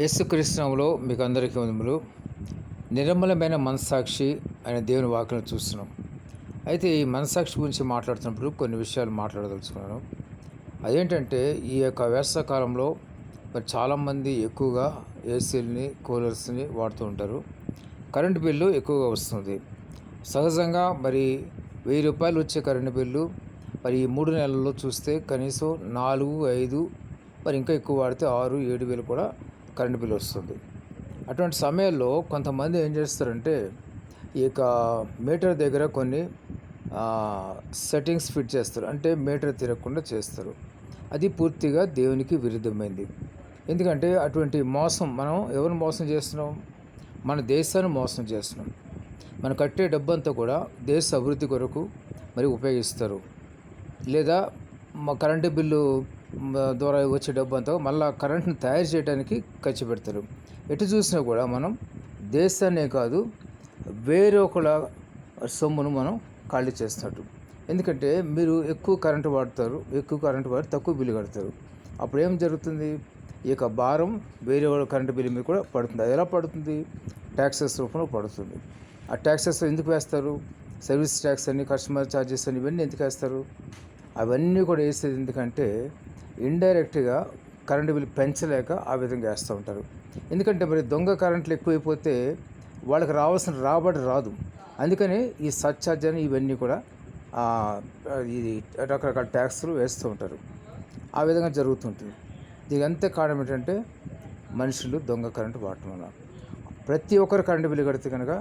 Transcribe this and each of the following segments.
యేసుకృష్ణంలో మీకు అందరికీ వందములు. నిర్మలమైన మనస్సాక్షి అనే దేవుని వాక్యం చూస్తున్నాం. అయితే ఈ మనస్సాక్షి గురించి మాట్లాడుతున్నప్పుడు కొన్ని విషయాలు మాట్లాడదలుచుకున్నాను. అదేంటంటే ఈ యొక్క వేసవకాలంలో మరి చాలామంది ఎక్కువగా ఏసీలని కూలర్స్ని వాడుతూ ఉంటారు. కరెంటు బిల్లు ఎక్కువగా వస్తుంది. సహజంగా మరి వెయ్యి రూపాయలు వచ్చే కరెంటు బిల్లు మరి ఈ మూడు నెలల్లో చూస్తే కనీసం నాలుగు ఐదు మరి ఇంకా ఎక్కువ వాడితే ఆరు ఏడు వేలు కూడా కరెంటు బిల్ వస్తుంది. అటువంటి సమయాల్లో కొంతమంది ఏం చేస్తారంటే ఈ యొక్క మీటర్ దగ్గర కొన్ని సెట్టింగ్స్ ఫిట్ చేస్తారు. అంటే మీటర్ తిరగకుండా చేస్తారు. అది పూర్తిగా దేవునికి విరుద్ధమైంది. ఎందుకంటే అటువంటి మోసం మనం ఎవరు మోసం చేస్తున్నాం? మన దేశాన్ని మోసం చేస్తున్నాం. మనం కట్టే డబ్బంతా కూడా దేశ అభివృద్ధి కొరకు మరి ఉపయోగిస్తారు. లేదా మా కరెంటు బిల్లు ద్వారా వచ్చే డబ్బు అంతా మళ్ళీ కరెంట్ని తయారు చేయడానికి ఖర్చు పెడతారు. ఎటు చూసినా కూడా మనం దేశాన్నే కాదు వేరొకల సొమ్మును మనం ఖాళీ చేస్తున్నట్టు. ఎందుకంటే మీరు ఎక్కువ కరెంటు వాడతారు ఎక్కువ కరెంటు వాడి తక్కువ బిల్లు కడతారు. అప్పుడు ఏం జరుగుతుంది? ఈ యొక్క భారం వేరే వాళ్ళ కరెంటు బిల్లు మీద కూడా పడుతుంది. అది ఎలా పడుతుంది? ట్యాక్సెస్ రూపంలో పడుతుంది. ఆ ట్యాక్సెస్ ఎందుకు వేస్తారు? సర్వీస్ ట్యాక్స్ అని కస్టమర్ ఛార్జెస్ అని ఇవన్నీ ఎందుకు వేస్తారు? అవన్నీ కూడా వేసేది ఎందుకంటే ఇండైరెక్ట్గా కరెంటు బిల్ పెంచలేక ఆ విధంగా వేస్తూ ఉంటారు. ఎందుకంటే మరి దొంగ కరెంట్లు ఎక్కువైపోతే వాళ్ళకి రావాల్సిన రాబడి రాదు. అందుకని ఈ సర్చార్జ్ అని ఇవన్నీ కూడా ఇది రకరకాల ట్యాక్స్లు వేస్తూ ఉంటారు. ఆ విధంగా జరుగుతుంటుంది దీనికి అంతే కారణం ఏంటంటే మనుషులు దొంగ కరెంటు వాడటం వల్ల. ప్రతి ఒక్కరు కరెంటు బిల్లు కడితే కనుక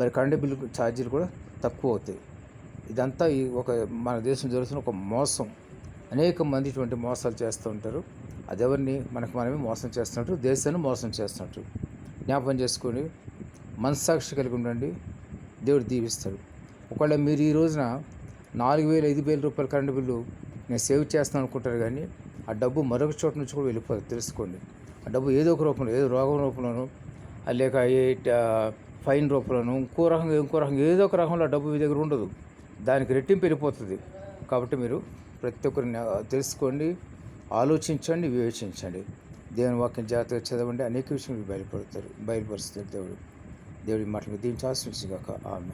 మరి కరెంటు బిల్లు ఛార్జీలు కూడా తక్కువ అవుతాయి. ఇదంతా ఈ ఒక మన దేశం జరుగుతున్న ఒక మోసం. అనేక మంది ఇటువంటి మోసాలు చేస్తూ ఉంటారు. అదెవరిని? మనకు మనమే మోసం చేస్తున్నట్టు దేశాన్ని మోసం చేస్తున్నట్టు. జ్ఞాపకం చేసుకొని మనస్సాక్షి కలిగి ఉండండి. దేవుడు దీవిస్తాడు. ఒకవేళ మీరు ఈ రోజున నాలుగు వేల ఐదు వేల రూపాయల కరెంటు బిల్లు నేను సేవ్ చేస్తాను అనుకుంటారు కానీ ఆ డబ్బు మరొక చోట నుంచి కూడా వెళ్ళిపోతుంది తెలుసుకోండి. ఆ డబ్బు ఏదో ఒక రూపంలో ఏదో రోగం రూపంలోనూ లేక ఏ ఫైన్ రూపంలోనూ ఇంకో రకంగా ఇంకో రకంగా ఏదో ఒక రకంలో ఆ డబ్బు మీ దగ్గర ఉండదు. దానికి రెట్టింపు వెళ్ళిపోతుంది. కాబట్టి మీరు ప్రతి ఒక్కరిని తెలుసుకోండి ఆలోచించండి వివేచించండి. దేవుని వాక్యం జాగ్రత్తగా చదవండి అనేక విషయాలు బయలుపడతారు బయలుపరుస్తారు దేవుడు. దేవుడి మాటలు దీనికి ఆశించగాక ఆమె